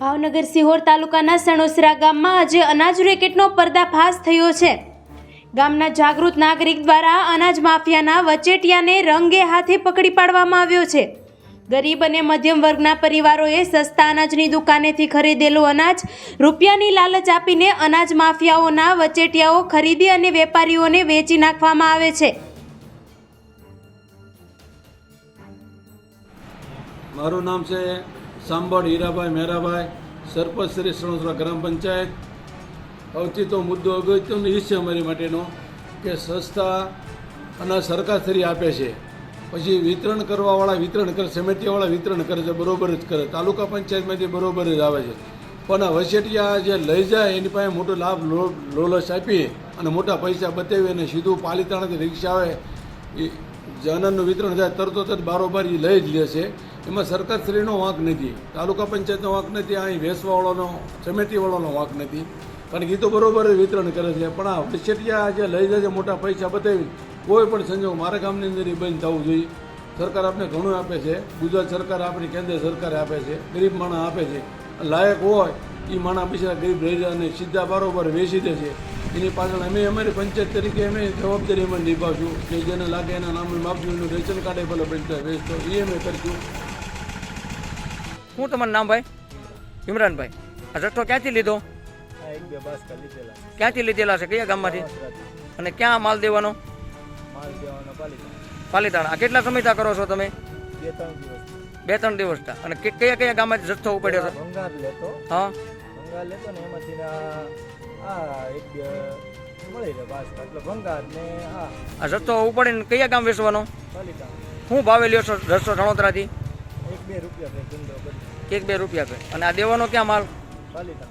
ભાવનગર સિહોર તાલુકાના સણોસરા ગામમાં આજે અનાજ રેકેટનો પર્દાફાશ થયો છે. ગામના જાગૃત નાગરિક દ્વારા અનાજ માફિયાના વચેટિયાને રંગે હાથે પકડી પાડવામાં આવ્યો છે. ગરીબ અને મધ્યમ વર્ગના પરિવારોએ સસ્તા અનાજની દુકાનેથી ખરીદેલું અનાજ રૂપિયાની લાલચ આપીને અનાજ માફિયાઓના વચેટિયાઓ ખરીદી અને વેપારીઓને વેચી નાખવામાં આવે છે. મારું નામ છે સાંભળ હીરાભાઈ મેરાભાઈ સરપંચ શ્રી સણોસરા ગ્રામ પંચાયત. અવચિતો મુદ્દો અગત્યનો એ છે અમારી માટેનો કે સંસ્થા અને સરકાર શ્રી આપે છે. પછી વિતરણ કરવાવાળા વિતરણ કરે, સમિતિવાળા વિતરણ કરે છે, બરોબર જ કરે. તાલુકા પંચાયતમાંથી બરોબર જ આવે છે. પણ આ વસેટિયા જે લઈ જાય એની પાસે મોટો લાભ લો- લોલચ આપી અને મોટા પૈસા બતાવી અને સીધું પાલિતાણાથી રિક્ષા આવે, એ જનનનું વિતરણ થાય, તરતો તરત બારોબાર એ લઈ જ લે છે. એમાં સરકારશ્રીનો વાંક નથી, તાલુકા પંચાયતનો વાંક નથી, અહીં વેસવાવાળાનો, સમિતિવાળાનો વાંક નથી. કારણ કે એ તો બરોબર વિતરણ કરે છે. પણ આ વચેટિયા જે લઈ જાય છે, મોટા પૈસા બતાવી, કોઈ પણ સંજોગ મારા ગામની અંદર એ બંધ થવું જોઈએ. સરકાર આપણે ઘણું આપે છે. ગુજરાત સરકાર આપણી, કેન્દ્ર સરકારે આપે છે. ગરીબ માણસ આપે છે. લાયક હોય એ માણસ બિચારા ગરીબ રહી અને સીધા બરોબર વેચી દે છે. એની પાછળ અમે અમારી પંચાયત તરીકે અમે જવાબદારી અમે નિભાવશું. કે જેને લાગે એના નામે આપશું એનું રેશન કાર્ડ ભલે પંચાયત વેચતો એ અમે કરશું. શું તમારું નામ ભાઈ? ઇમરાનભાઈ. આ જથ્થો ક્યાંથી લીધો? ક્યાંથી લીધેલા છે? કયા ગામમાંથી? અને ક્યાં માલ દેવાનો? માલ દેવાનો પાલિકા પાલીતાણા. આ કેટલા સમયથી આ કરો છો તમે? બે ત્રણ દિવસ બે ત્રણ દિવસ અને કયા કયા ગામમાંથી જથ્થો ઉપાડ્યો છે? હા. લેતો ને એમાંથી આ એક બે મળી રહે બાસકા એટલે ભંગાર ને આ રસ્તો ઉપાડીને કયા ગામ વેચવાનો? શું ભાવે લ્યો છો રસો રણોતરાથી? એક બે રૂપિયા એક બે રૂપિયા પે અને આ દેવાનો ક્યાં માલ? પાલિકા